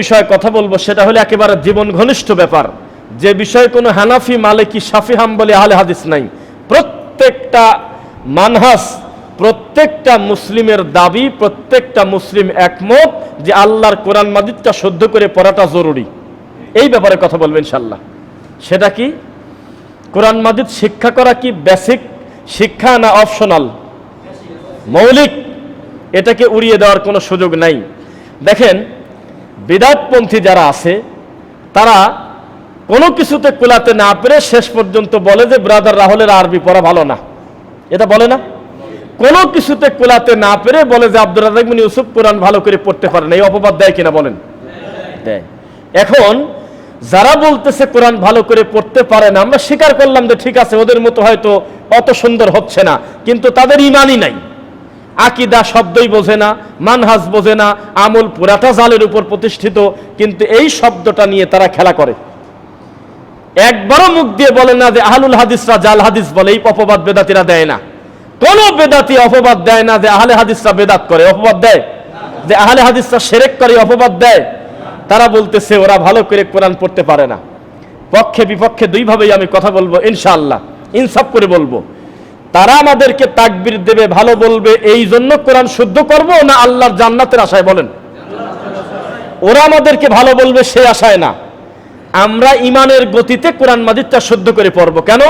বিষয়ে কথা বলব সেটা হলে একেবারে জীবন ঘনিষ্ঠ ব্যাপার। যে বিষয়ে কোনো হানাফি, মালিকি সাফি হাম্বলি, আহলে হাদিস নাই। প্রত্যেকটা মানহাস, প্রত্যেকটা মুসলিমের দাবি, প্রত্যেকটা মুসলিম একমত যে আল্লাহর কোরআন মাজিদটা শুদ্ধ করে পড়াটা জরুরি। এই ব্যাপারে কথা বলবেন ইনশাল্লাহ সেটা কি? কোরআন মাজিদ শিক্ষা করা কি বেসিক শিক্ষা না অপশনাল মৌলিক? এটাকে উড়িয়ে দেওয়ার কোনো সুযোগ নাই। দেখেন বিদাতপন্থী যারা আছে, তারা কোনো কিছুতে কুলাতে না পেরে শেষ পর্যন্ত বলে যে, ব্রাদার রাহুলের আরবি পড়া ভালো না। এটা বলে না? কোনো কিছুতে কুলাতে না পেরে বলে যে আব্দুল রাজাক ইউসুফ কোরআন ভালো করে পড়তে পারে না। এই অপবাদ দেয় কিনা বলেন? দেয়। এখন যারা বলতেছে কোরআন ভালো করে পড়তে পারে না, আমরা স্বীকার করলাম যে, ঠিক আছে, ওদের মতো হয়তো অত সুন্দর হচ্ছে না। কিন্তু তাদের ইমানই নাই। আকিদা শব্দই বোঝে না, মানহাজ বোঝে না, আমল পুরাটা জালের উপর প্রতিষ্ঠিত, কিন্তু এই শব্দটা নিয়ে তারা খেলা করে। একবারও মুখ দিয়ে বলে না যে আহলুল হাদিসরা জাল হাদিস বলে এই অপবাদ বেদাতিরা দেয় না। কোন বেদাতি অপবাদ দেয় না যে আহলে হাদিসরা বেদাত করে, অপবাদ দেয়? যে আহলে হাদিসরা সেরেক করে, অপবাদ দেয়? তারা বলতেছে, ওরা ভালো করে কোরআন পড়তে পারে না। পক্ষে বিপক্ষে দুইভাবেই আমি কথা বলব, ইনশাআল্লাহ। ইনসাফ করে বলব। তারা আমাদেরকে তাকবির দেবে, ভালো বলবে, এই জন্য কোরআন শুদ্ধ করব না আল্লাহর জান্নাতের আশায় বলেন? ওরা আমাদেরকে ভালো বলবে, সে আশায় না। আমরা ইমানের গতিতে কোরআন মাজিদটা শুদ্ধ করে পড়ব। কেন?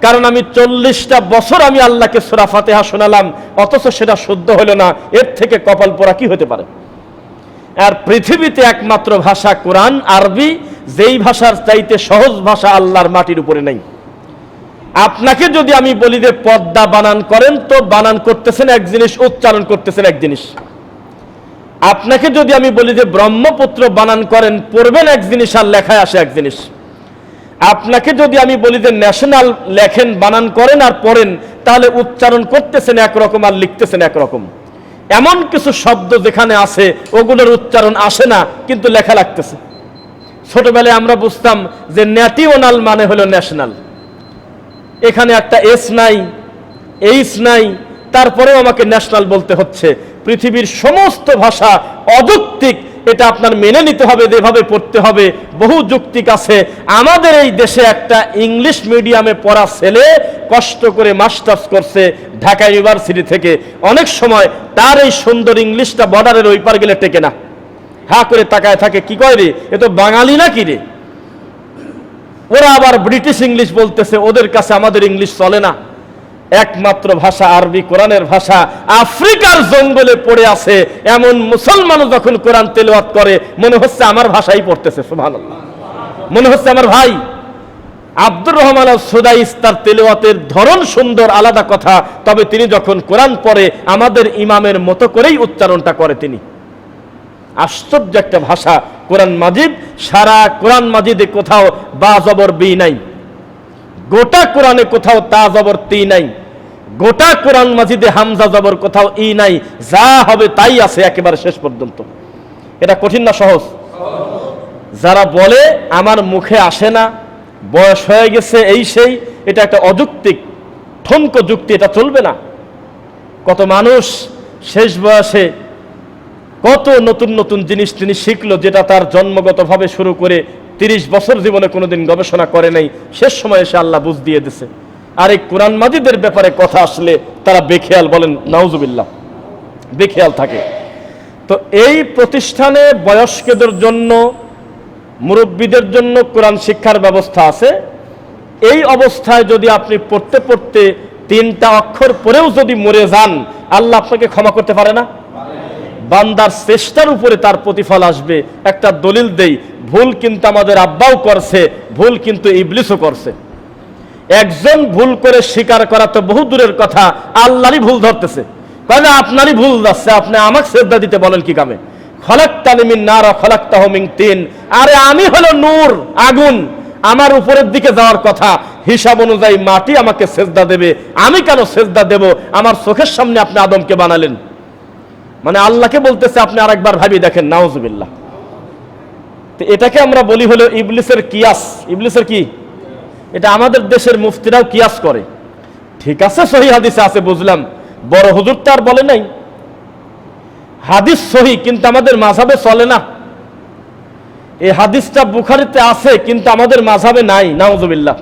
কারণ আমি চল্লিশটা বছর আমি আল্লাহকে সোরা শোনালাম, অথচ সেটা শুদ্ধ হলো না। এর থেকে কপাল পোড়া কি হতে পারে? আর পৃথিবীতে একমাত্র ভাষা কোরআন, আরবি, যেই ভাষার চাইতে সহজ ভাষা আল্লাহর মাটির উপরে নেই। আপনাকে যদি আমি বলি যে পদ্মা বানান করেন, তো বানান করতেছেন এক জিনিস, উচ্চারণ করতেছেন এক জিনিস। আপনাকে যদি আমি বলি যে ব্রহ্মপুত্র বানান করেন, পড়বেন এক জিনিস আর লেখায় আসে এক জিনিস। আপনাকে যদি আমি বলি যে ন্যাশনাল লেখেন, বানান করেন আর পড়েন, তাহলে উচ্চারণ করতেছেন একরকম আর লিখতেছেন একরকম। এমন কিছু শব্দ যেখানে আছে, ওগুলোর উচ্চারণ আসে না, কিন্তু লেখা লাগতেছে। ছোটবেলায় আমরা বুঝতাম যে ন্যাটিওনাল মানে হলো ন্যাশনাল। এখানে একটা এস নাই এইস নাই, তারপরেও আমাকে ন্যাশনাল বলতে হচ্ছে। পৃথিবীর সমস্ত ভাষা অযৌক্তিক, এটা আপনার মেনে নিতে হবে যেভাবে পড়তে হবে। বহু যুক্তিক আছে। আমাদের এই দেশে একটা ইংলিশ মিডিয়ামে পড়া ছেলে কষ্ট করে মাস্টার্স করছে ঢাকা ইউনিভার্সিটি থেকে। অনেক সময় তার এই সুন্দর ইংলিশটা বর্ডারের ওই পার গেলে টেকে না। হা করে তাকায় থাকে, কি কয় রে? এ তো বাঙালি না কি রে? ওরা আবার ব্রিটিশ ইংলিশ বলতেছে, ওদের কাছে আমাদের ইংলিশ চলে না। একমাত্র ভাষা আরবি, কোরআনের ভাষা। আফ্রিকার জঙ্গলে পড়ে আছে এমন মুসলমানও যখন কোরআন তেলাওয়াত করে, মনে হচ্ছে আমার ভাষাই পড়তেছে মনে হচ্ছে আমার ভাই। আব্দুর রহমান সুদাইস তার তেলাওয়াতের ধরন সুন্দর, আলাদা কথা। তবে তিনি যখন কোরআন পড়ে, আমাদের ইমামের মতো করেই উচ্চারণটা করে তিনি। আশ্চর্য একটা ভাষা কোরআন মাজিদ। সারা কোরআন মাজিদে কোথাও বা জবর বি নাই। গোটা কোরআনে কোথাও তা জবর তি নাই। গোটা কোরআন মাজিদে হামজা জবর কোথাও ই নাই। যা হবে তাই আছে একেবারে শেষ পর্যন্ত। এটা কঠিন না সহজ? যারা বলে, আমার মুখে আসে না, বয়স হয়ে গেছে এই সেই, এটা একটা অযৌক্তিক ঠনক যুক্তি, এটা চলবে না। কত মানুষ শেষ বয়সে কত নতুন নতুন জিনিস তিনি শিখলো যেটা তার জন্মগতভাবে শুরু করে তিরিশ বছর জীবনে কোনোদিন গবেষণা করে নাই। শেষ সময় এসে আল্লাহ বুঝ দিয়ে দিছে। আর এই কোরআন মাজিদের ব্যাপারে কথা আসলে তারা বেখেয়াল বলেন, নাউজুবিল্লাহ। বেখেয়াল থাকে। তো এই প্রতিষ্ঠানে বয়স্কদের জন্য, মুরব্বীদের জন্য কোরআন শিক্ষার ব্যবস্থা আছে। এই অবস্থায় যদি আপনি পড়তে পড়তে তিনটা অক্ষর পরেও যদি মরে যান, আল্লাহ আপনাকে ক্ষমা করতে পারে না। বান্দার চেষ্টার উপরে তার প্রতিফল আসবে। একটা দলিল দেই, ভুল কিন্তু আমাদের আব্বাও করছে, ভুল কিন্তু ইবলিসও করছে। একজন ভুল করে স্বীকার করা তো বহু দূরের কথা, আল্লাহরই ভুল ধরতেছে। কারণ আপনারই ভুল যাচ্ছে আপনি আমাকে শ্রদ্ধা দিতে বলেন কি কামে? আরে আমি হলো নূর, আগুন। আমার উপরের দিকে যাওয়ার কথা, হিসাব অনুযায়ী মাটি আমাকে সেজদা দেবে। আমি কেন সেজদা দেব? আমার চোখের সামনে আপনি আদমকে বানালেন। মানে আল্লাহকে বলতেছে, আপনি আরেকবার ভাবি দেখেন, নাউজুবিল্লাহ। তো এটাকে আমরা বলি হলো ইবলিসের কিয়াস। ইবলিসের কি? এটা আমাদের দেশের মুফতিরাও কিয়াস করে। ঠিক আছে, সহি হাদিসে আছে, বুঝলাম। বড় হুজুর তো আর বলে নাই। হাদিস সহি, কিন্তু আমাদের মাঝাবে চলে না। এই হাদিসটা বুখারিতে আছে, কিন্তু আমাদের মাঝাবে নাই, নাউজুবিল্লাহ।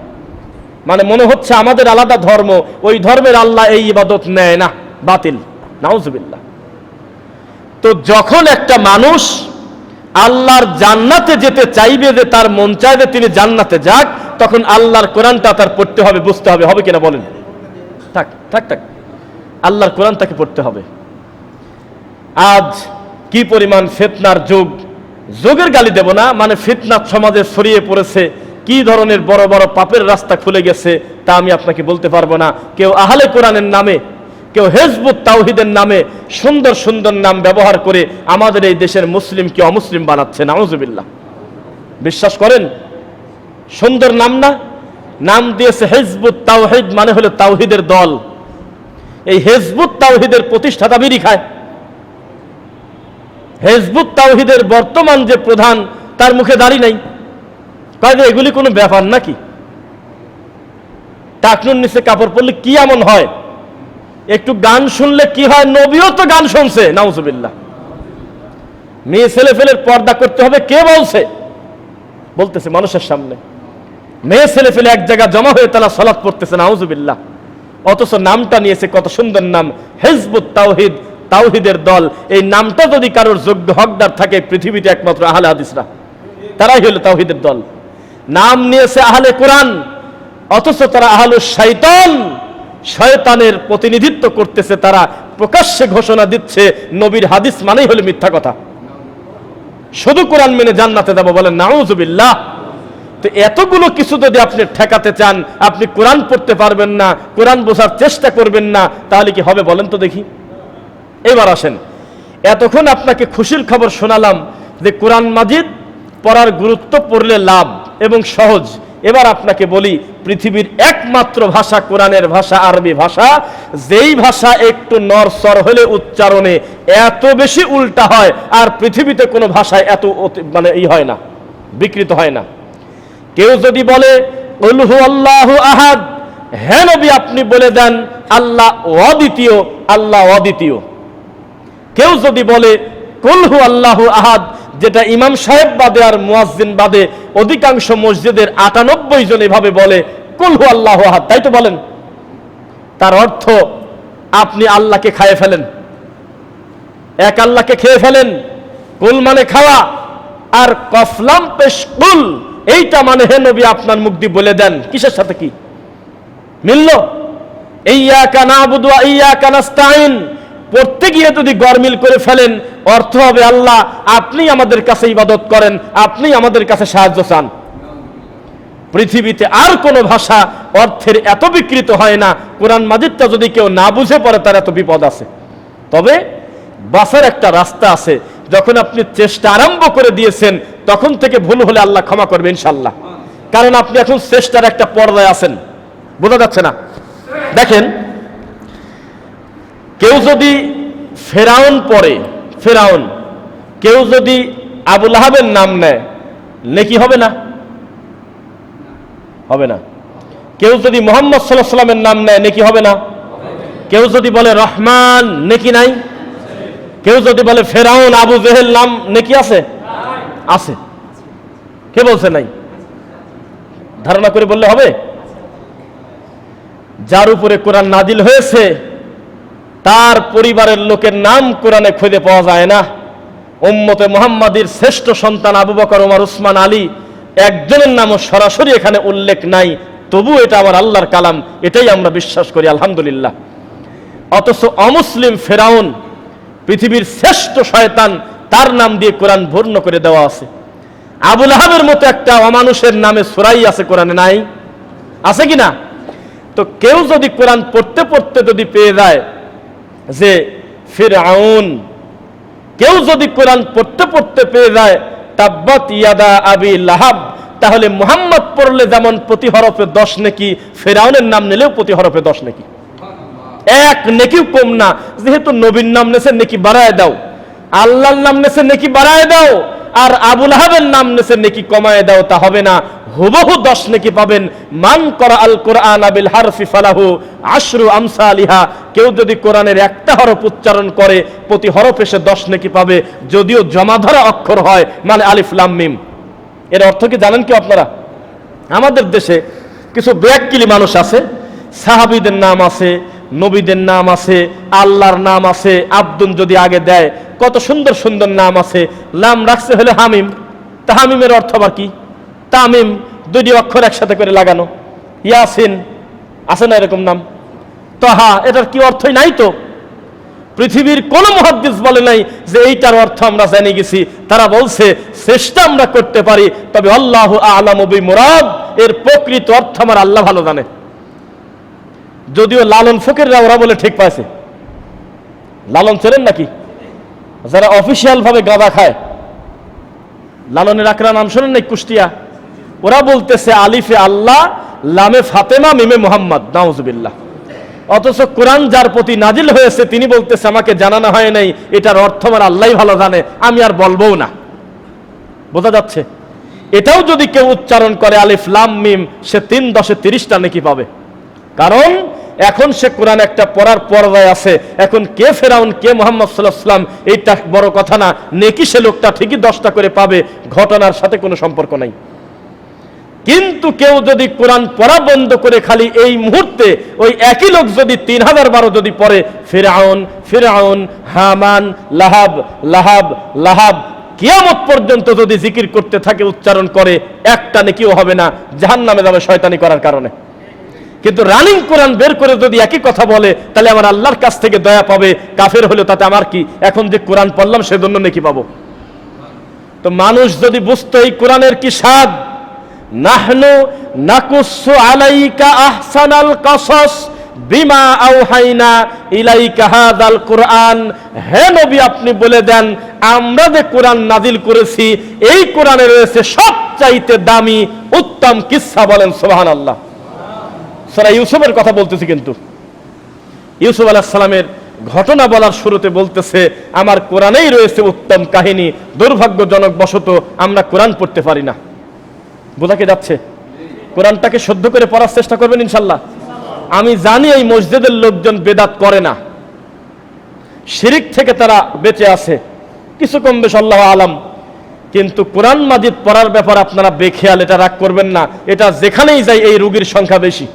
মানে মনে হচ্ছে আমাদের আলাদা ধর্ম, ওই ধর্মের আল্লাহ এই ইবাদত নেয় না, বাতিল, নাউজুবিল্লাহ। তো যখন একটা মানুষ আল্লাহর জান্নাতে যেতে চাইবে যে তার মন চাইবে তিনি জান্নাতে যাক, তখন আল্লাহর কোরআনটা তার পড়তে হবে, বুঝতে হবে। হবে কিনা বলেন? থাক থাক থাক। আল্লাহর কোরআন তাকে পড়তে হবে। আজ কি পরিমাণ ফেতনার যুগ? যোগের গালি দেব না মানে ফিতনার সমাজে ছড়িয়ে পড়েছে। কি ধরনের বড় বড় পাপের রাস্তা খুলে গেছে, তা আমি আপনাকে বলতে পারব না। কেউ আহলে কোরআনের নামে কেউ হেজবুত তাওহিদের নামে সুন্দর সুন্দর নাম ব্যবহার করে আমাদের এই দেশের মুসলিমকে অমুসলিম বানাচ্ছে, নাউজুবিল্লাহ। বিশ্বাস করেন? সুন্দর নাম না? নাম দিয়েছে হেজবুত তাওহিদ মানে হলো তাওহিদের দল। এই হেজবুত তাওহিদের প্রতিষ্ঠাতা বিড়ি খায়। হেজবুত তাওহিদের বর্তমান যে প্রধান, তার মুখে দাড়ি নাই। যে, এগুলি কোনো ব্যাপার নাকি? টাকনুর নিচে কাপড় পরলে কি এমন হয়? একটু গান শুনলে কি হয়? নবীও তো গান শুনছে, নাউজুবিল্লাহ। মেয়ে ছেলে ফেলের পর্দা করতে হবে, কে বলছে? বলতেছে মানুষের সামনে। মেয়ে ছেলে ফেলে এক জায়গা জমা হয়ে তারা সলাৎ পড়তেছে, নাউজুবিল্লাহ। অথচ নামটা নিয়েছে কত সুন্দর নাম, হেজবুত তাওহিদ, তাওহিদের দল। এই নামটা যদি কারোর যোগ্য হকদার থাকে, পৃথিবীতে একমাত্র আহলে হাদিসরা। তারাই হলো তাওহিদের দল। নাম নিয়েছে আহলে কোরআন, অথচ তারা আহলু শয়তান শয়তানের প্রতিনিধিত্ব করতেছে তারা, প্রকাশ্যে ঘোষণা দিচ্ছে, নবীর হাদিস মানেই হলো মিথ্যা কথা। শুধু কোরআন মেনে জান্নাতে যাব বলেন নাউজুবিল্লাহ তো এতগুলো কিছু যদি আপনি ঠেকাতে চান, আপনি কোরআন পড়তে পারবেন না, কোরআন বোঝার চেষ্টা করবেন না, তাহলে কি হবে বলেন তো দেখি। এবার আসেন, এতক্ষণ আপনাকে খুশির খবর শোনালাম যে কোরআন মাজিদ পড়ার গুরুত্ব পড়লে লাভ এবং সহজ। এবার আপনাকে বলি, পৃথিবীর একমাত্র ভাষা কোরআনের ভাষা, আরবি ভাষা। যেই ভাষা একটু নরসর হলে উচ্চারণে এত বেশি উল্টা হয়, আর পৃথিবীতে কোনো ভাষায় এত মানে ই হয় না, বিকৃত হয় না। কেউ যদি বলে আল্লাহু আহাদ হ্যাঁ নবী আপনি বলে দেন, আল্লাহ অদ্বিতীয় আল্লাহ অদ্বিতীয়। কেউ যদি বলে কুলহু আল্লাহু আহাদ যেটা ইমাম সাহেব বাদে আর মুয়াজ্জিন বাদে অধিকাংশ মসজিদের আটানব্বই জন এভাবে বলে কুলহু আল্লাহু তাই তো বলেন? তার অর্থ, আপনি আল্লাহকে খায়ে ফেলেন। এক আল্লাহকে খেয়ে ফেলেন, কুল মানে খাওয়া, আর কফলাম পেশ কুল, এইটা মানে হে নবী, আপনার মুখ দিয়ে বলে দেন। কিসের সাথে কি? মিলল? ইয়া নাবুদু ওয়া ইয়্যাকা নাস্তাইন পড়তে গিয়ে যদি গরমিল করে ফেলেন, অর্থ হবে আল্লাহ, আপনি আমাদের কাছে ইবাদত করেন, আপনি আমাদের কাছে সাহায্য চান। পৃথিবীতে আর কোনো ভাষা অর্থের এত বিকৃত হয় না, কোরআন মাজিদটা যদি কেউ না বুঝে পড়ে, তার এত বিপদ আছে। তবে বাসের একটা রাস্তা আছে, যখন আপনি চেষ্টা আরম্ভ করে দিয়েছেন, তখন থেকে ভুল হলে আল্লাহ ক্ষমা করবে ইনশাল্লাহ কারণ আপনি এখন চেষ্টার একটা পর্দায় আছেন। বোঝা যাচ্ছে না? দেখেন কেউ যদি ফেরাউন পড়ে, ফেরাউন, কেউ যদি আবুল আহাবের নাম নেয়, নেকি হবে না? হবে না। কেউ যদি মোহাম্মদ সাল্লাহ সাল্লামের নাম নেয়, নেকি হবে না? কেউ যদি বলে রহমান, নেকি নাই? কেউ যদি বলে ফেরাউন, আবু জেহেল নাম নেকি আছে? আছে। কে বলছে নাই? ধারণা করে বললে হবে? যার উপরে কোরআন নাদিল হয়েছে তার পরিবারের লোকের নাম কোরআনে খুঁজে পাওয়া যায় না। উম্মতে মোহাম্মদীর শ্রেষ্ঠ সন্তান আবু বকর ওমর উসমান, আলী একজনের নামও সরাসরি এখানে উল্লেখ নাই। তবু এটা আমার আল্লাহর কালাম, এটাই আমরা বিশ্বাস করি, আলহামদুলিল্লাহ। অথচ অমুসলিম ফেরাউন, পৃথিবীর শ্রেষ্ঠ শয়তান, তার নাম দিয়ে কোরআন ভূর্ণ করে দেওয়া আছে। আবুল আহাবের মতো একটা অমানুষের নামে সুরাই আছে কোরআনে নাই? আছে কি না? তো কেউ যদি কোরআন পড়তে পড়তে যদি পেয়ে যায় যে ফিরআউন, কেউ যদি কোরআন পড়তে পড়তে পেয়ে যায়, তাব্বাত ইয়াদা আবি লাহাব, তাহলে মোহাম্মদ পড়লে যেমন প্রতি হরফে দশ নেকি ফেরাউনের নাম নিলেও প্রতি হরফে দশ নেকি। এক নেকিও কম না, যেহেতু নবীর নাম নেছে নেকি বাড়ায় দাও, আল্লাহর নাম নেছে নেকি বাড়ায় দাও, আর আবুল আহাবের নাম নেছে নেকি কমায় দাও, তা হবে না। হুবহু দশ নেকি পাবেন। মান করা আল কোরআন আবিল হারফি ফালাহু আশরু আমসা আলিহা কেউ যদি কোরআনের একটা হরফ উচ্চারণ করে, প্রতি হরফে সে দশ নেকি পাবে। যদিও জমা ধরা অক্ষর হয় মানে আলিফ লাম মিম। এর অর্থ কি জানেন কি আপনারা? আমাদের দেশে কিছু ব্যাককিলি মানুষ আছে, সাহাবিদের নাম আছে, নবীদের নাম আছে, আল্লাহর নাম আছে, আব্দুল যদি আগে দেয়, কত সুন্দর সুন্দর নাম আছে। নাম রাখছে হলে হামিম। তা হামিমের অর্থ আবার কি? তামিম দুইটি অক্ষর একসাথে করে লাগানো। ইয়াসিন, আছে না এরকম নাম? তহা, এটার কি অর্থই নাই তো? পৃথিবীর কোন মহাদ্দিস বলে নাই যে এইটার অর্থ আমরা জেনে গেছি। তারা বলছে চেষ্টা আমরা করতে পারি, তবে আল্লাহ আলাম মুরাদ এর প্রকৃত অর্থ আমার আল্লাহ ভালো জানে। যদিও লালন ফকিররা ওরা বলে ঠিক পাইছে। লালন চেনেন নাকি? যারা অফিসিয়াল ভাবে গাঁদা খায়। লালনের আকরা নাম শোনেন নাই কুষ্টিয়া? ওরা বলতেছে আলিফে আল্লাহ, লামে ফাতেমা, মিমে মোহাম্মদ, নাউজুবিল্লাহ। অথচ কোরআন যার প্রতি নাজিল হয়েছে, তিনি বলতেছে, আমাকে জানানো হয় নাই, এটার অর্থ আমার আল্লাহ ভালো জানে, আমি আর বলবও না। বোঝা যাচ্ছে? এটাও যদি কেউ উচ্চারণ করে, আলিফ, লাম, মিম, সে তিন দশে তিরিশটা নাকি পাবে। কারণ এখন সে কোরআন একটা পড়ার পর্যায়ে আছে। এখন কে ফেরাউন, কে মোহাম্মদ সাল্লাহ সাল্লাম এইটা বড় কথা না। নেকি সে লোকটা ঠিকই দশটা করে পাবে, ঘটনার সাথে কোনো সম্পর্ক নাই। কিন্তু কেউ যদি কোরআন পড়া বন্ধ করে খালি এই মুহূর্তে ওই একই লোক যদি তিন হাজার বারো যদি পড়ে, ফেরাউন ফেরাউন, হামান, লাহাব লাহাব লাহাব, কিয়ামত পর্যন্ত যদি জিকির করতে থাকে, উচ্চারণ করে, একটা নেকিও হবে না জাহান নামে যাবে শয়তানি করার কারণে। কিন্তু রানিং কোরআন বের করে যদি একই কথা বলে, তাহলে আমার আল্লাহর কাছ থেকে দয়া পাবে, কাফের হলে তাতে আমার কি? এখন যে কোরআন পড়লাম, সেজন্য নাকি পাবো। তো মানুষ যদি বুঝতো এই কোরআনের কি স্বাদ নাহনু নাকুসু আলাইকা আহসানাল কসস বিমা আউহাইনা ইলাইকা হাদাল কোরআন। হে নবী, আপনি বলে দেন, আমরা যে কোরআন নাজিল করেছি, এই কোরআনে রয়েছে সবচাইতে দামি উত্তম কিসসা বলেন সোহান সুবহানাল্লাহ। সূরা ইউসুফের কথা বলতেছি কিন্তু। ইউসুফ আলাইহিস সালামের ঘটনা বলার শুরুতে বলতেছে, আমার কোরআনেই রয়েছে উত্তম কাহিনী, দুর্ভাগ্যজনক বশত আমরা কোরআন পড়তে পারি না। বোঝাকে যাচ্ছে কোরআনটাকে শুদ্ধ করে পড়ার চেষ্টা করবেন ইনশাল্লাহ। আমি জানি এই মসজিদের লোকজন বেদাত করে না। শিরিক থেকে তারা বেঁচে আছে। কিছু কম বেশ, আল্লাহ আলাম। কিন্তু কোরআন মাজিদ পড়ার ব্যাপার আপনারা বেখেয়াল, এটা রাগ করবেন না। এটা যেখানেই যাই এই রুগীর সংখ্যা বেশি।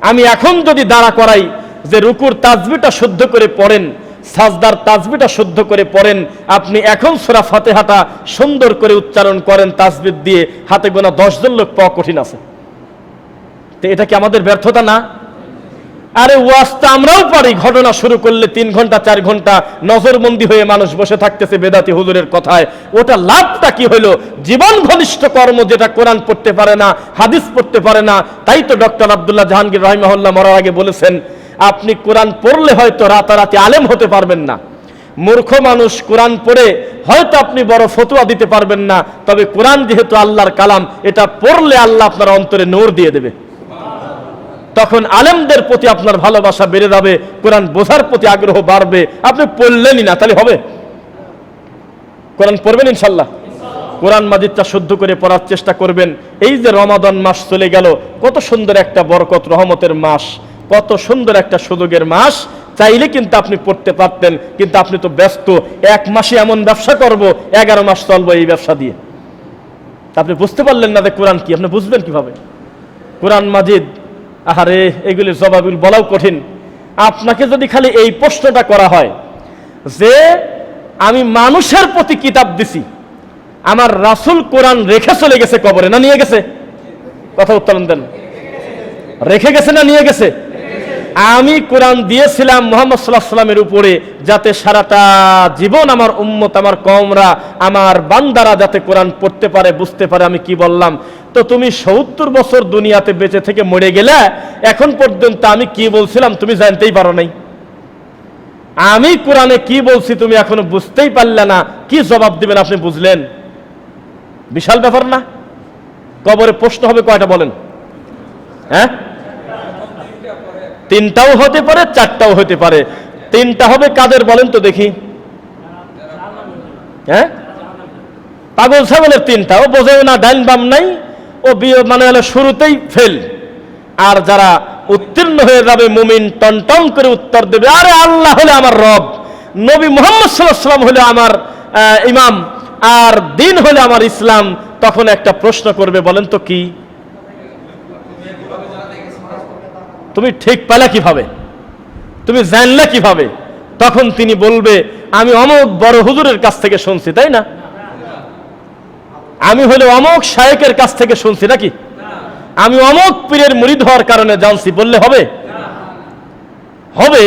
আমি এখন যদি দাঁড়া করাই যে রুকুর তাজবিটা শুদ্ধ করে পড়েন সাজদার তাজবিটা শুদ্ধ করে পড়েন। আপনি এখন সুরা ফাতেহাটা সুন্দর করে উচ্চারণ করেন তাজবিদ দিয়ে। হাতে গোনা দশজন লোক পাওয়া কঠিন আছে। তো এটা কি আমাদের ব্যর্থতা না? আরে ওয়াজটা আমরাও পারি। ঘটনা শুরু করলে তিন ঘণ্টা, চার ঘণ্টা নজরবন্দি হয়ে মানুষ বসে থাকতেছে বেদাতি হুজুরের কথায়। ওটা লাভটা কি হলো? জীবন ঘনিষ্ঠ কর্ম যেটা কোরআন পড়তে পারে না, হাদিস পড়তে পারে না। তাই তো ডক্টর আবদুল্লাহ জাহাঙ্গীর রহিমাহুল্লাহ মরার আগে বলেছেন আপনি কোরআন পড়লে হয়তো রাতারাতি আলেম হতে পারবেন না। মূর্খ মানুষ কোরআন পড়ে হয়তো আপনি বড় ফতুয়া দিতে পারবেন না, তবে কোরআন যেহেতু আল্লাহর কালাম, এটা পড়লে আল্লাহ আপনার অন্তরে নোর দিয়ে দেবে। তখন আলেমদের প্রতি আপনার ভালোবাসা বেড়ে যাবে, কোরআন বোঝার প্রতি আগ্রহ বাড়বে। আপনি পড়লেনই না, তাহলে হবে? কোরআন পড়বেন ইনশাল্লাহ? কোরআন মাজিদটা শুদ্ধ করে পড়ার চেষ্টা করবেন। এই যে রমাদান মাস চলে গেল, কত সুন্দর একটা বরকত, রহমতের মাস। কত সুন্দর একটা সুযোগের মাস। চাইলে কিন্তু আপনি পড়তে পারতেন, কিন্তু আপনি তো ব্যস্ত। এক মাসে এমন ব্যবসা করব, এগারো মাস চলবো এই ব্যবসা দিয়ে। আপনি বুঝতে পারলেন না যে কোরআন কি? আপনি বুঝবেন কীভাবে? কোরআন মাজিদ, আহারে এগুলির জবাবুল বলাও কঠিন। আপনাকে যদি খালি এই প্রশ্নটা করা হয় যে, আমি মানুষের প্রতি কিতাব দিছি, আমার রাসুল কোরআন রেখে চলে গেছে কবরে না নিয়ে গেছে? কথা উত্তরণ দেন। রেখে গেছে না নিয়ে গেছে? আমি কোরআন দিয়েছিলাম মোহাম্মদ সাল্লাহ সাল্লামের উপরে যাতে সারাটা জীবন আমার উম্মত, আমার কমরা আমার বান্দারা যাতে কোরআন পড়তে পারে, বুঝতে পারে, আমি কি বললাম? তো তুমি সত্তর বছর দুনিয়াতে বেঁচে থেকে মরে গেলে এখন পর্যন্ত আমি কি বলছিলাম তুমি জানতেই পারো নাই। আমি কোরআনে কি বলছি তুমি এখনও বুঝতেই পারলে না, কি জবাব দিবেন আপনি বুঝলেন? বিশাল ব্যাপার না? কবরে প্রশ্ন হবে কয়টা বলেন? হ্যাঁ? তিনটাও হতে পারে, চারটাও হতে পারে। তিনটা হবে কাদের বলেন তো দেখি। হ্যাঁ? পাগল ছাগলের তিনটা, ও বোঝেও না ডাইন বাম নাই, ও বিয়ে মানে হলো শুরুতেই ফেল আর যারা উত্তীর্ণ হয়ে যাবে, মুমিন টন টন করে উত্তর দেবে, আরে আল্লাহ হলে আমার রব, নবী মোহাম্মদ সাল্লাম হলে আমার ইমাম, আর দিন হলে আমার ইসলাম। তখন একটা প্রশ্ন করবে, বলেন তো কি? তুমি ঠিক পেলে কীভাবে? তুমি জানলে কীভাবে? তখন তিনি বলবে, আমি অমুক বড় হুজুরের কাছ থেকে শুনছি, তাই না? আমি হলে অমুক শায়েকের কাছ থেকে শুনছি, নাকি? আমি অমুক পীরের মুরিদ হওয়ার কারণে জানছি, বললে হবে? হবে,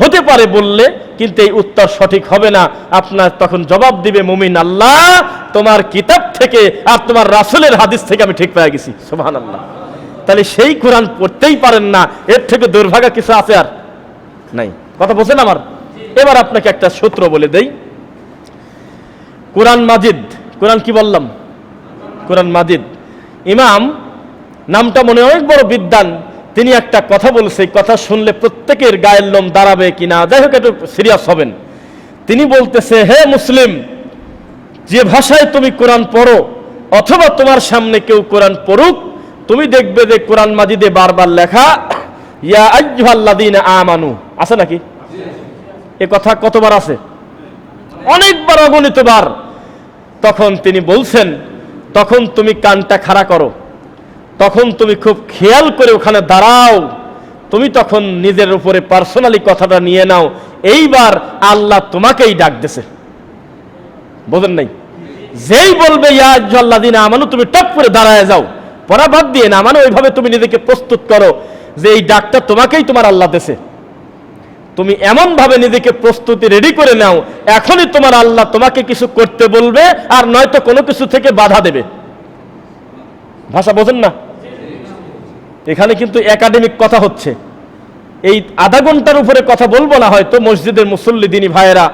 হতে পারে বললে, কিন্তু এই উত্তর সঠিক হবে না। আপনার তখন জবাব দিবে, মুমিন আল্লাহ, তোমার কিতাব থেকে আর তোমার রাসুলের হাদিস থেকে আমি ঠিক পেয়ে গেছি। সোহান আল্লাহ তাহলে সেই কোরআন পড়তেই পারেন না। এর থেকে দুর্ভাগা কিছু আছে আর নাই। কথা বলছেন আমার? এবার আপনাকে একটা সূত্র বলে দেই। কোরআন মাজিদ, কোরআন কি বললাম? কোরআন মাজিদ। ইমাম, নামটা মনে অনেক বড় বিদ্যান তিনি একটা কথা বলছে কথা শুনলে প্রত্যেকের গায়ের লোম দাঁড়াবে কিনা যাই হোক, একটু সিরিয়াস হবেন। তিনি বলতেছে, হে মুসলিম, যে ভাষায় তুমি কোরআন পড়ো, অথবা তোমার সামনে কেউ কোরআন পড়ুক তুমি দেখবে যে কোরআন মাজিদে বারবার লেখা, ইয়া আমানু। আছে নাকি? এ কথা কতবার আছে? অনেকবার অগণিত বার তখন তিনি বলছেন, তখন তুমি কানটা খাড়া করো। তখন তুমি খুব খেয়াল করে ওখানে দাঁড়াও। তুমি তখন নিজের উপরে পার্সোনালি কথাটা নিয়ে নাও। এইবার আল্লাহ তোমাকেই ডাক দেছে বোঝেন নাই? যেই বলবে ইয়াজ্লাদিন আমানু, তুমি টপ করে দাঁড়ায় যাও। পড়া বাদ দিয়ে না মানে ওইভাবে তুমি নিজেকে প্রস্তুত করো যে এই ডাকটা তোমাকেই তোমার আল্লাহ দেছে। তুমি এমন ভাবে নিজেকে প্রস্তুতি রেডি করে নাও, এখনই তোমার আল্লাহ তোমাকে কিছু করতে বলবে আর নয়তো কোনো কিছু থেকে বাধা দেবে। ভাষা বোঝেন না? এখানে কিন্তু একাডেমিক কথা হচ্ছে। এই আধা ঘণ্টার উপরে কথা বলব না হয়তো মসজিদের মুসল্লি, দিনী ভাইয়েরা।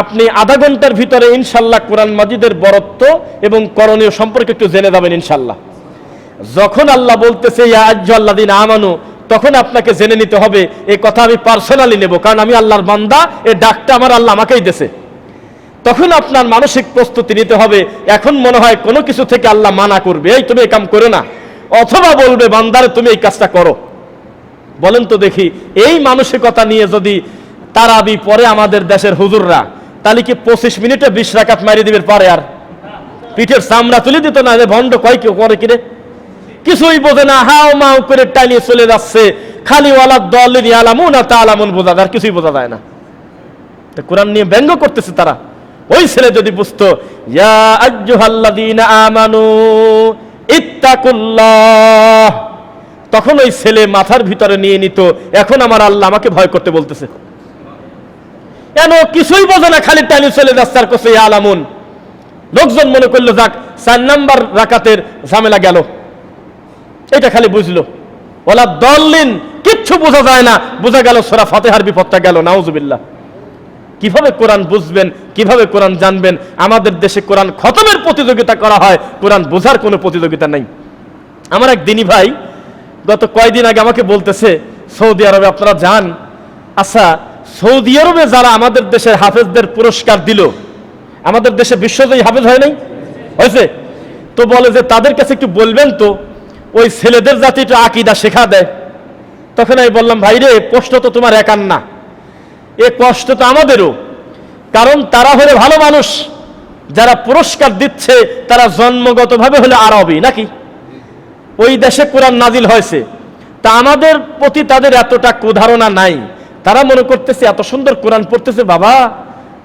আপনি আধা ঘণ্টার ভিতরে ইনশাল্লাহ কোরআন মাজিদের বরত্ব এবং করণীয় সম্পর্কে একটু জেনে যাবেন ইনশাল্লাহ। যখন আল্লাহ বলতেছে আমানু তখন আপনাকে জেনে নিতে হবে এই কথা আমি পার্সোনালি নেব, কারণ আমি আল্লাহর বান্দা এই ডাকটা আমার আল্লাহ আমাকেই দেছে তখন আপনার মানসিক প্রস্তুতি নিতে হবে, এখন মনে হয় কোনো কিছু থেকে আল্লাহ মানা করবে, এই তুমি এই কাম করো না অথবা বলবে, বান্দারে, তুমি এই কাজটা করো। বলেন তো দেখি, এই মানসিকতা নিয়ে যদি তারাবি পরে আমাদের দেশের হুজুররা, তাহলে কি পঁচিশ মিনিটে বিশ রাকাত মারি দিবে পারে আর? পিঠের চামড়া তুলে দিত না যে ভণ্ড কয় কেউ করে কিরে? কিছুই বোঝে না, হাও মাও করে টানিয়ে চলে যাচ্ছে। খালি ওয়ালা দলের আলামুন আর তা আলামুন বোঝা যায় কিছুই বোঝা যায় না। কোরআন নিয়ে ব্যঙ্গ করতেছে তারা। ওই ছেলে যদি বুঝতো, ইয়া আজ্জুহাল্লাযীনা আমানু ইত্তাকুল্লাহ। তখন ওই ছেলে মাথার ভিতরে নিয়ে নিত, এখন আমার আল্লাহ আমাকে ভয় করতে বলতেছে। কেন? কিছুই বোঝে না, খালি টানি চলে যাচ্ছে আর কোসে আলামুন লোকজন মনে করল, যাক, চার নাম্বার রাকাতের ঝামেলা গেল। এটা খালি বুঝলো। ওলা দলিন কিচ্ছু বোঝা যায় না। বোঝা গেল সোরা ফাতেহার বিপদটা গেল, নাউজুবিল্লাহ। কীভাবে কোরআন বুঝবেন, কীভাবে কোরআন জানবেন? আমাদের দেশে কোরআন খতমের প্রতিযোগিতা করা হয়, কোরআন বোঝার কোনো প্রতিযোগিতা নেই। আমার এক দিনী ভাই গত কয়দিন আগে আমাকে বলতেছে, সৌদি আরবে আপনারা যান। আচ্ছা সৌদি আরবে যারা আমাদের দেশের হাফেজদের পুরস্কার দিল, আমাদের দেশে বিশ্বজয়ী হাফেজ হয় নাই? হয়েছে? তো বলে যে, তাদের কাছে একটু বলবেন তো। ওই ছেলেদের একটু আকিদা শেখা দেয়। তখন আমি বললাম, ভাই রে কষ্ট তো তোমার একার না। এ কষ্ট তো আমাদেরও। কারণ তারা হলে ভালো মানুষ। যারা পুরস্কার দিচ্ছে, তারা জন্মগতভাবে হলে আরবি, নাকি? ওই দেশে কোরআন নাজিল হয়েছে। তা আমাদের প্রতি তাদের এতটা কুধারণা নাই। তারা মনে করতেছে, এত সুন্দর কোরআন পড়তেছে বাবা।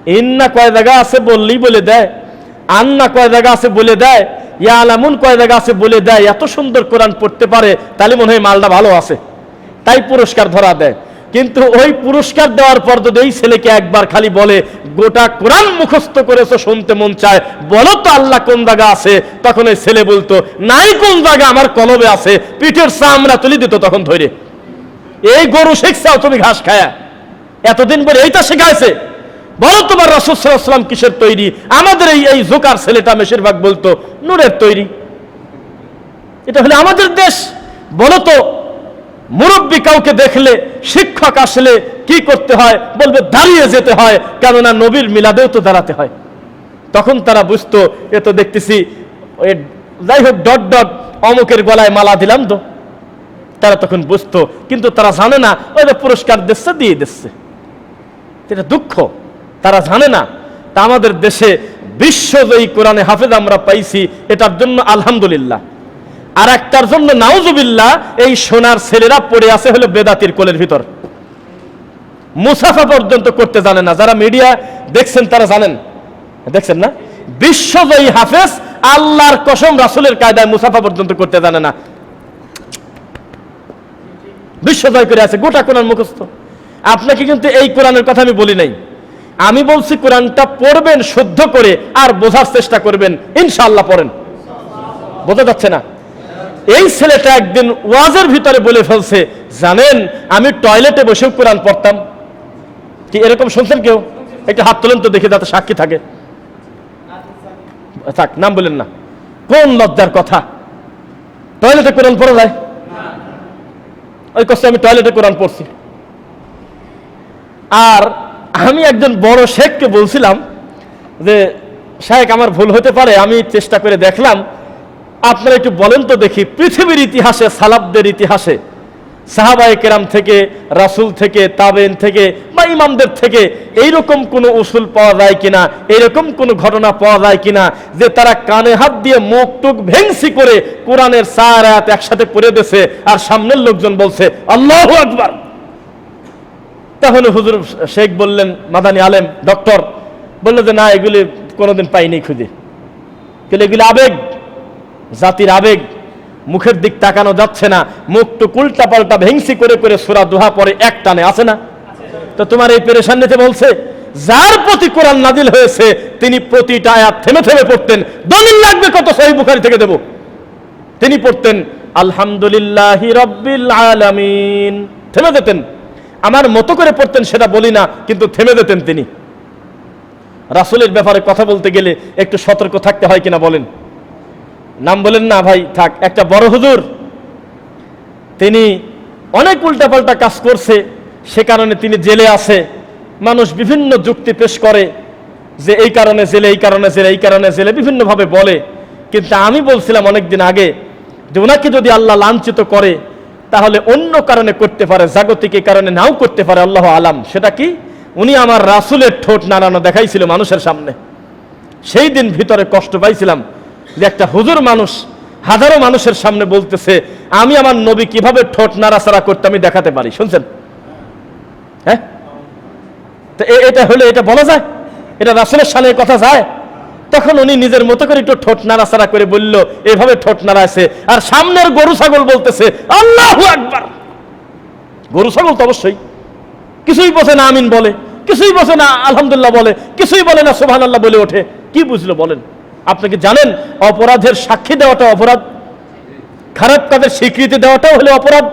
ইন্না কয় জায়গা আছে বললেই বলে দেয়। আন্না কয় জায়গা আছে বলে দেয়, ইয়া আলামুন কয় জায়গা আছে বলে দেয়, এত সুন্দর কোরআন পড়তে পারে, তাহলে মনে হয় মালটা ভালো আছে। তাই পুরস্কার ধরা দেয়। কিন্তু ওই পুরস্কার দেওয়ার পর যদি এই ছেলেকে একবার খালি বলে, গোটা কোরআন মুখস্থ করেছ, শুনতে মন চায়, বলো তো আল্লাহ কোন জায়গা আছে? তখন ওই ছেলে বলতো, নাই কোন জায়গা, আমার কলবে আছে, পিঠের চামড়া তুলে দিত তখন ধরে। এই গরু শিখছাও তুমি ঘাস খায়া। এতদিন পরে এইটা শেখাইছে। বলো তোমার রসুলাম কিসের তৈরি? আমাদের এই এই জোকার ছেলেটা বেশিরভাগ বলতো, নূরের তৈরি। এটা হলে আমাদের দেশ। বলো তো, মুরব্বী কাউকে দেখলে শিক্ষক আসলে কি করতে হয়? বলবে, দাঁড়িয়ে যেতে হয়, কেননা নবীর মিলাদেও তো দাঁড়াতে হয়। তখন তারা বুঝতো, এ তো দেখতেছি যাই হোক, ডট ডট, অমুকের গলায় মালা দিলাম তো। তারা তখন বুঝতো, কিন্তু তারা জানে না, ওই পুরস্কার দিচ্ছে, দিয়ে দিচ্ছে। এটা দুঃখ। তারা জানে না। তা আমাদের দেশে বিশ্বজয়ী কোরআনে হাফেজ আমরা পাইছি, এটার জন্য আলহামদুলিল্লাহ। আর একটার জন্য নাউজুবিল্লাহ, এই সোনার ছেলেরা পড়ে আছে হলো বেদাতির কোলের ভিতর। মুসাফা পর্যন্ত করতে জানে না। যারা মিডিয়া দেখছেন তারা জানেন। দেখছেন না? বিশ্বজয়ী হাফেজ আল্লাহর কসম রাসুলের কায়দায় মুসাফা পর্যন্ত করতে জানে না। বিশ্বজয় করে আছে, গোটা কোরআন মুখস্থ। আপনাকে কিন্তু এই কোরআনের কথা আমি বলি নাই। আমি বলছি কোরআনটা পড়বেন, শুদ্ধ করে, আর বোঝার চেষ্টা করবেন। ইনশাআল্লাহ পড়েন। বোঝা যাচ্ছে না? এই ছেলেটা একদিন ওয়াজের ভিতরে বলে ফেলছে, জানেন, আমি টয়লেটে বসেও কোরআন পড়তাম। কি এরকম শুনছেন কেউ? একটু হাত তোলেন তো দেখে যাতে সাক্ষী থাকে। থাক, নাম বলেন না। কোন লজ্জার কথা? টয়লেটে কোরআন পড়া যায়? ওই কষ্ট আমি টয়লেটে কোরআন পড়ছি। আর আমি একজন বড় শেখকে বলছিলাম যে, শেখ, আমার ভুল হতে পারে, আমি চেষ্টা করে দেখলাম। আপনারা একটু বলেন তো দেখি, পৃথিবীর ইতিহাসে সালাবদের ইতিহাসে সাহাবাই কেরাম থেকে, রাসুল থেকে তাবেন থেকে বা ইমামদের থেকে এইরকম কোনো উসুল পাওয়া যায় কিনা এইরকম কোনো ঘটনা পাওয়া যায় কিনা যে তারা কানে হাত দিয়ে মুখ টুক ভেংসি করে কোরআনের চার একসাথে পড়ে দিয়েছে আর সামনের লোকজন বলছে, আল্লাহ আকবার। তাহলে হুজুর শেখ বললেন, মাদানী আলেম, ডক্টর, বলল যে না, এগুলি কোনোদিন পাইনি খুঁজে। কিন্তু এগুলি আবেগ? জাতির আবেগ। মুখের দিক তাকানো যাচ্ছে না। মুখ তো উল্টা পাল্টা ভেংসি করে করে সুরা দোহা পরে এক টানে আছে না? তো তোমার এই পেরেশান নিতে বলছে, যার প্রতি কোরআন নাদিল হয়েছে, তিনি প্রতিটা আয়াত থেমে থেমে পড়তেন। দলিল লাগবে কত সহি বুখারি থেকে দেব। তিনি পড়তেন, আলহামদুলিল্লাহ রব্বিল আলামিন। থেমে যেতেন। আমার মতো করে পড়তেন সেটা বলি না, কিন্তু থেমে যেতেন তিনি। রাসুলের ব্যাপারে কথা বলতে গেলে একটু সতর্ক থাকতে হয় কিনা বলেন। নাম বলেন না ভাই, থাক, একটা বড় হুজুর, তিনি অনেক উল্টাপাল্টা কাজ করছে, সে কারণে তিনি জেলে আছে। মানুষ বিভিন্ন যুক্তি পেশ করে যে এই কারণে জেলে, এই কারণে জেলে, এই কারণে জেলে, বিভিন্নভাবে বলে। কিন্তু আমি বলছিলাম অনেকদিন আগে যে ওনাকে যদি আল্লাহ লাঞ্ছিত করে তাহলে অন্য কারণে করতে পারে, জাগতিক কারণে নাও করতে পারে, আল্লাহ আলাম। সেটা কি? উনি আমার রাসুলের ঠোঁট নাড়ানো দেখাইছিল মানুষের সামনে। সেই দিন ভিতরে কষ্ট পাইছিলাম যে একটা হুজুর মানুষ হাজারো মানুষের সামনে বলতেছে, আমি আমার নবী কীভাবে ঠোঁট নাড়াচাড়া করতে আমি দেখাতে পারি? শুনছেন? হ্যাঁ? তো এটা হলে এটা বলা যায়? এটা রাসুলের সামনে কথা যায়? তখন উনি নিজের মতো করে একটু ঠোঁট নাড়াচাড়া করে বলল, এভাবে ঠোঁট নাড়াছে আর সামনের গরু ছাগল বলতেছে, আল্লাহ আকবার! গরু ছাগল তো অবশ্যই। কিছুই বোঝে না আমিন বলে, কিছুই বোঝে না আলহামদুলিল্লাহ বলে, কিছুই বলে না সোহান আল্লাহ বলে ওঠে। কি বুঝলো বলেন? আপনি কি জানেন অপরাধের সাক্ষী দেওয়াটা অপরাধ? খারাপ কাজের স্বীকৃতি দেওয়াটাও হলো অপরাধ?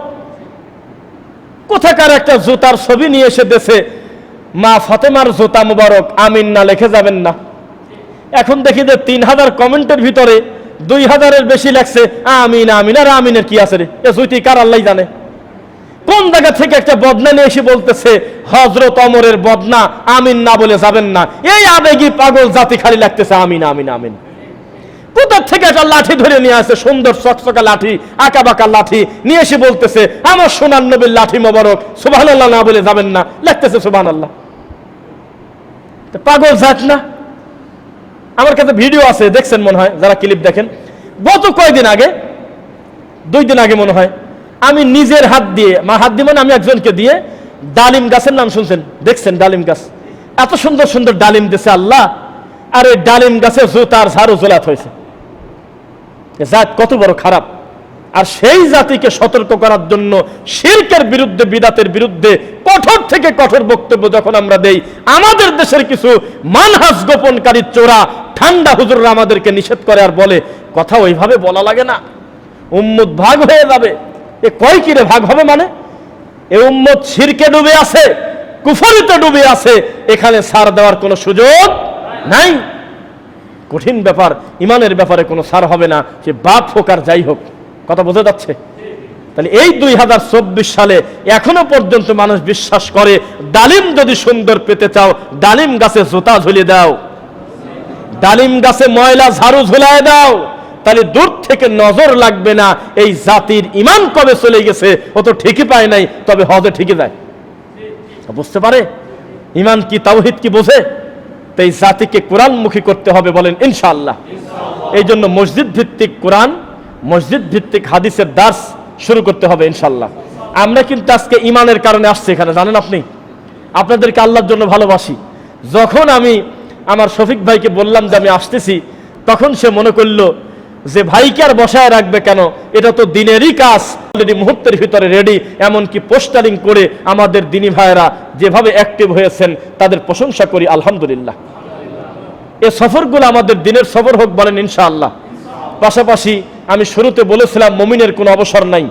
কোথাকার একটা জুতার ছবি নিয়ে এসে দেশে মা ফাতেমার জুতা মুবারক, আমিন না, লিখে যাবেন না। এখন দেখি যে তিন হাজার কমেন্টের ভিতরে দুই হাজারের বেশি লাগছে আমিন আমিন, আর আমিনের কি আছে রে? এ জুতি কার আল্লাহ জানে। কোন জায়গা থেকে একটা বদনা নিয়ে এসে বলতেছে হজরত অমরের বদনা, আমিন না বলে যাবেন না। এই আবেগী পাগল জাতি খালি লাগতেছে আমিন আমিন আমিন। কোথার থেকে একটা লাঠি ধরে নিয়ে আসে, সুন্দর চকচকা লাঠি আঁকা বাঁকা লাঠি, নিয়ে এসে বলতেছে, আমার সোনার নবীর লাঠি মোবারক সুবাহ না বলে যাবেন না। লাগতেছে সুবাহ আল্লাহ পাগল জাত না? আমার কাছে ভিডিও আছে, দেখছেন মনে হয়, যারা ক্লিপ দেখেন। গত কয়দিন আগে, দুই দিন আগে মনে হয়, আমি নিজের হাত দিয়ে, মা হাত দিয়ে মানে আমি একজনকে দিয়ে ডালিম গাছের নাম শুনছেন? দেখছেন ডালিম গাছ? এত সুন্দর সুন্দর ডালিম দিছে আল্লাহ। আর এই ডালিম গাছে জুতার ঝাড়ু জোলাত হয়েছে। জাত কত বড় খারাপ। আর সেই জাতিকে সতর্ক করার জন্য শিরকের বিরুদ্ধে, বিদাতের বিরুদ্ধে কঠোর থেকে কঠোর বক্তব্য যখন আমরা দেই, আমাদের দেশের কিছু মানহাস গোপনকারী চোরা, ঠান্ডা হুজুররা আমাদেরকে নিষেধ করে আর বলে, কথা ওইভাবে বলা লাগে না। উম্মত ভাগ হয়ে যাবে। এ কয় কিরে ভাগ হবে মানে? এ উম্মত শিরকে ডুবে আছে, কুফরিতে ডুবে আছে, এখানে সার দেওয়ার কোনো সুযোগ নাই। কঠিন ব্যাপার, ইমানের ব্যাপারে কোনো সার হবে না, সে বাপ হোক আর যাই হোক। কথা বোঝা যাচ্ছে? তাহলে এই দুই হাজার চব্বিশ সালে এখনও পর্যন্ত মানুষ বিশ্বাস করে, ডালিম যদি সুন্দর পেতে চাও, ডালিম গাছে জুতা ঝুলিয়ে দাও। ডালিম গাছে ময়লা, ঝাড়ু ঝুলায় দাও। তাহলে দূর থেকে নজর লাগবে না, এই জাতির ইমান কবে চলে গেছে, ও তো ঠিকই পায় নাই, তবে হজে ঠিকই যায়। বুঝতে পারে? ইমান কি, তাওহিদ কি বোঝে? তো এই জাতিকে কোরআনমুখী করতে হবে বলেন ইনশাআল্লাহ। এই জন্য মসজিদ ভিত্তিক কোরআন মসজিদ ভিত্তিক হাদিসের দাস শুরু করতে হবে ইনশাল্লাহ আমরা কিন্তু আজকে ইমানের কারণে আসছি এখানে, জানেন আপনি? আপনাদেরকে আল্লাহর জন্য ভালোবাসি। যখন আমি আমার শফিক ভাইকে বললাম যে আমি আসতেছি, তখন সে মনে করল যে ভাইকে আর বসায় রাখবে কেন? এটা তো দিনেরই কাজ। অলরেডি মুহূর্তের ভিতরে রেডি এমনকি পোস্টারিং করে আমাদের দিনী ভাইয়েরা যেভাবে অ্যাক্টিভ হয়েছেন, তাদের প্রশংসা করি, আলহামদুলিল্লাহ। এ সফরগুলো আমাদের দিনের সফর হোক বলেন ইনশাআল্লাহ। পাশাপাশি আমি শুরুতে বলেছিলাম, মমিনের কোনো অবসর নাই।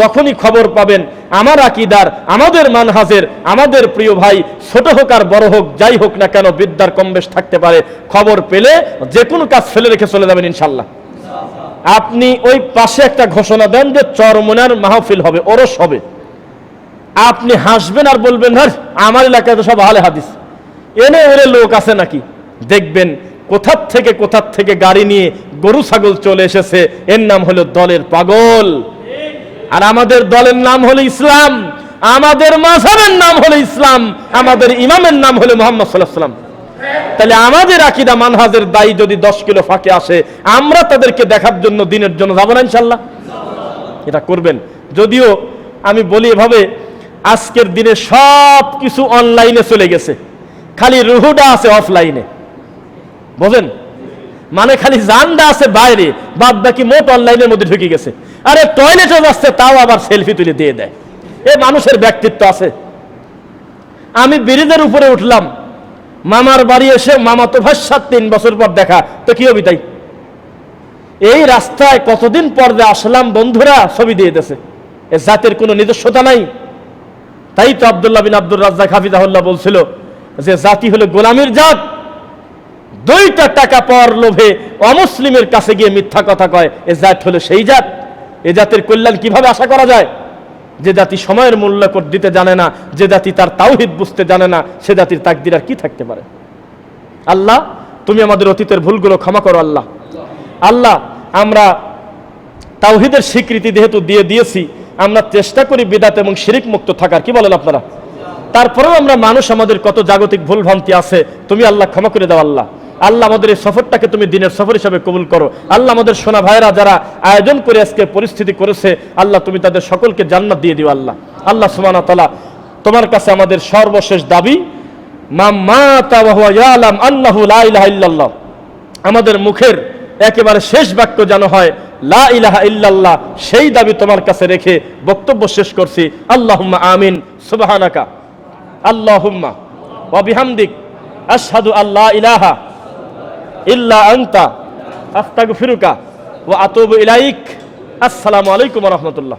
যখনই খবর পাবেন, আমার আকিদার, আমাদের মানহাজের, আমাদের প্রিয় ভাই, ছোট হোক আর বড় হোক, যাই হোক না কেন, বিদ্যার কম বেশ থাকতে পারে। খবর পেলে যে কোনো কাজ ফেলে রেখে চলে যাবেন ইনশাল্লাহ আপনি ওই পাশে একটা ঘোষণা দেন যে চরমনার মাহফিল হবে, ওরস হবে। আপনি হাসবেন আর বলবেন হ্যাঁ আমার এলাকায় তো সব আলে হাদিস। এনে ওরে লোক আছে নাকি? দেখবেন কোথার থেকে কোথার থেকে গাড়ি নিয়ে গরু ছাগল চলে এসেছে? এর নাম হলো দলের পাগল। আর আমাদের দলের নাম হলো ইসলাম। আমাদের মাঝাবের নাম হলো ইসলাম। আমাদের ইমামের নাম হলো মোহাম্মদ সাল্লাহ সাল্লাম তাহলে আমাদের আকিদা মানহাজের দায়ী যদি দশ কিলো ফাঁকে আসে, আমরা তাদেরকে দেখার জন্য দিনের জন্য যাব না ইনশাল্লাহ এটা করবেন। যদিও আমি বলি এভাবে, আজকের দিনে সব কিছু অনলাইনে চলে গেছে। খালি রুহুটা আছে অফলাইনে বোঝেন? মানে খালি জানটা আছে বাইরে বাদ বাকি মোট অনলাইনের মধ্যে ঢুকে গেছে। আরে টয়লেটে যাচ্ছে, তাও আবার সেলফি তুলে দিয়ে দেয়। এ মানুষের ব্যক্তিত্ব আছে। আমি ব্রিজের উপরে উঠলাম। মামার বাড়ি এসে মামা তো ভাষার তিন বছর পর দেখা, তো কি হবি তাই? এই রাস্তায় কতদিন পর যে আসলাম বন্ধুরা, ছবি দিয়ে দেছে এ জাতের কোনো নিজস্বতা নাই। তাই তো আবদুল্লাহ বিন আব্দুর রাজ্জাক হাফিজাহুল্লাহ বলছিল যে জাতি হলো গোলামীর জাত। দুইটা টাকা পাওয়ার লোভে অমুসলিমের কাছে গিয়ে মিথ্যা কথা কয়। এ জাত হলো সেই জাত। এ জাতের কল্যাণ কীভাবে আশা করা যায়? যে জাতি সময়ের মূল্য দিতে জানে না, যে জাতি তার তাওহিদ বুঝতে জানে না, সে জাতির তাকদির আর কি থাকতে পারে? আল্লাহ, তুমি আমাদের অতীতের ভুলগুলো ক্ষমা করো আল্লাহ। আল্লাহ, আমরা তাওহিদের স্বীকৃতি যেহেতু দিয়ে দিয়েছি, আমরা চেষ্টা করি বিদাত এবং শিরিক মুক্ত থাকার। কি বলেন আপনারা? তারপরেও আমরা মানুষ, আমাদের কত জাগতিক ভুল ভ্রান্তি আছে, তুমি আল্লাহ ক্ষমা করে দাও আল্লাহ। আল্লাহ আমাদের এই সফরটাকে তুমি দিনের সফর হিসাবে কবুল করো। আল্লাহ আমাদের সোনা ভাইরা যারা আয়োজন করে আজকে পরিস্থিতি করেছে, আল্লাহ তুমি তাদের সকলকে জান্নাত দিয়ে দিও আল্লাহ। আল্লাহ ওয়া তাআলা তোমার কাছে আমাদের সর্বশেষ দাবি মা লা ইলাহা ইল্লাল্লাহ। আমাদের মুখের একেবারে শেষ বাক্য যেন হয়, লা ইলাহা ইল্লাল্লাহ। সেই দাবি তোমার কাছে রেখে বক্তব্য শেষ করছি, আল্লাহুম্মা আমিন। সুবহানাকা। আল্লাহুম্মা। ওয়া বিহামদিক। আশহাদু আল্লা ইলাহা ইল্লা আনতা আস্তাগফিরুকা ওয়া আতুবু ইলাইক। আসসালামু আলাইকুম ওয়া